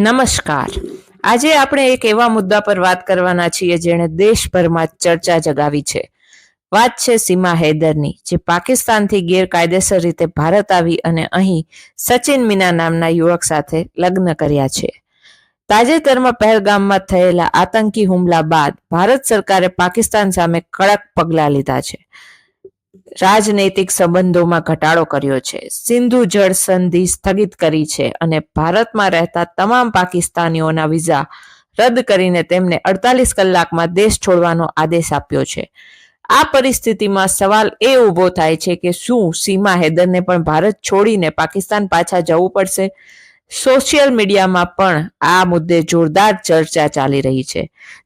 નમસ્કાર. આજે આપણે એક એવા મુદ્દા પર વાત કરવાના છીએ જેણે દેશભરમાં ચર્ચા જગાવી છે. વાત છે સીમા હૈદરની, જે પાકિસ્તાનથી ગેરકાયદેસર રીતે ભારત આવી અને અહીં સચિન મીના નામના યુવક સાથે લગ્ન કર્યા છે. તાજેતરમાં પહેલગામમાં થયેલા આતંકી હુમલા બાદ ભારત સરકારે પાકિસ્તાન સામે કડક પગલાં લીધા છે. રાજનૈતિક સંબંધોમાં ઘટાડો કર્યો છે. સિંધુ જળ સંધિ સ્થગિત કરી છે અને ભારતમાં રહેતા તમામ પાકિસ્તાનીઓના વિઝા રદ કરીને તેમને અડતાલીસ કલાકમાં દેશ છોડવાનો આદેશ આપ્યો છે. આ પરિસ્થિતિમાં સવાલ એ ઊભો થાય છે કે શું સીમા હૈદરને પણ ભારત છોડીને પાકિસ્તાન પાછા જવું પડશે? સોશિયલ મીડિયામાં પણ આ મુદ્દે જોરદાર ચર્ચા ચાલી રહી છે.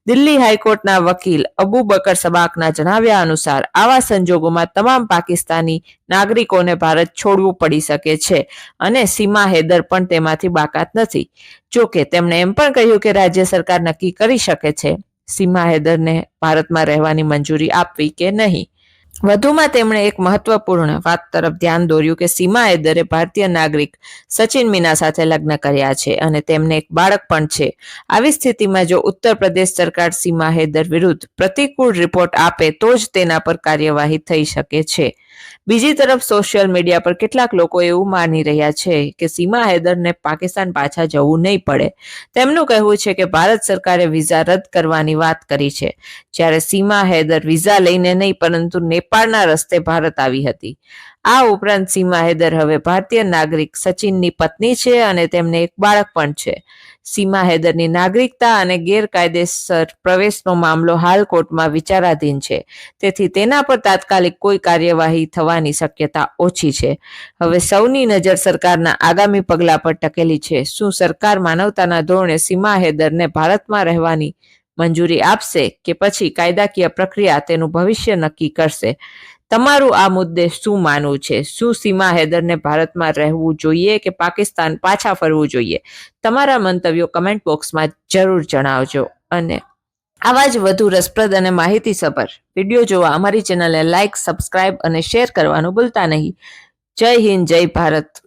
દિલ્હી હાઈકોર્ટના વકીલ અબુ બકર સબાકના જણાવ્યા અનુસાર આવા સંજોગોમાં તમામ પાકિસ્તાની નાગરિકોને ભારત છોડવું પડી શકે છે અને સીમા હૈદર પણ તેમાંથી બાકાત નથી. જોકે તેમણે એમ પણ કહ્યું કે રાજ્ય સરકાર નક્કી કરી શકે છે સીમા હૈદરને ભારતમાં રહેવાની મંજૂરી આપવી કે નહીં. વધુમાં તેમણે એક મહત્વપૂર્ણ વાત તરફ ધ્યાન દોર્યું કે સીમા હૈદરે ભારતીય નાગરિક સચિન મીના સાથે લગ્ન કર્યા છે અને તેમને એક બાળક પણ છે. આવી સ્થિતિમાં જો ઉત્તર પ્રદેશ સરકાર સીમા હૈદર વિરુદ્ધ પ્રતિકૂળ રિપોર્ટ આપે તો જ તેના પર કાર્યવાહી થઈ શકે છે. બીજી તરફ સોશિયલ મીડિયા પર કેટલાક લોકો એવું માની રહ્યા છે કે સીમા હૈદરને પાકિસ્તાન પાછા જવું નહીં પડે. તેમનું કહેવું છે કે ભારત સરકારે વિઝા રદ કરવાની વાત કરી છે. જ્યારે સીમા હૈદર વિઝા લઈને નહીં, પરંતુ નેપાળના રસ્તે ભારત આવી હતી. આ ઉપરાંત સીમા હૈદર હવે ભારતીય નાગરિક સચિનની પત્ની છે અને તેમને એક બાળક પણ છે. સીમા હૈદરની નાગરિકતા અને ગેરકાયદેસર પ્રવેશનો મામલો હાલ કોર્ટમાં વિચારાધીન છે. તેથી તેના પર તાત્કાલિક કોઈ કાર્યવાહી થવાની શક્યતા ઓછી છે. હવે સૌની નજર સરકારના આગામી પગલા પર ટકેલી છે. શું સરકાર માનવતાના ધોરણે સીમા હૈદરને ભારતમાં રહેવાની મંજૂરી આપશે કે પછી કાયદાકીય પ્રક્રિયા તેનું ભવિષ્ય નક્કી કરશે? તમારું આ મુદ્દે શું માનવું છે? શું સીમા હૈદરને ભારતમાં રહેવું જોઈએ કે પાકિસ્તાન પાછા ફરવું જોઈએ? તમારા મંતવ્યો કમેન્ટ બોક્સમાં જરૂર જણાવજો અને આવા જ વધુ રસપ્રદ અને માહિતીસભર વીડિયો જોવા અમારી ચેનલને લાઇક સબસ્ક્રાઇબ અને શેર કરવાનું ભૂલતા નહીં. જય હિન્દ, જય ભારત.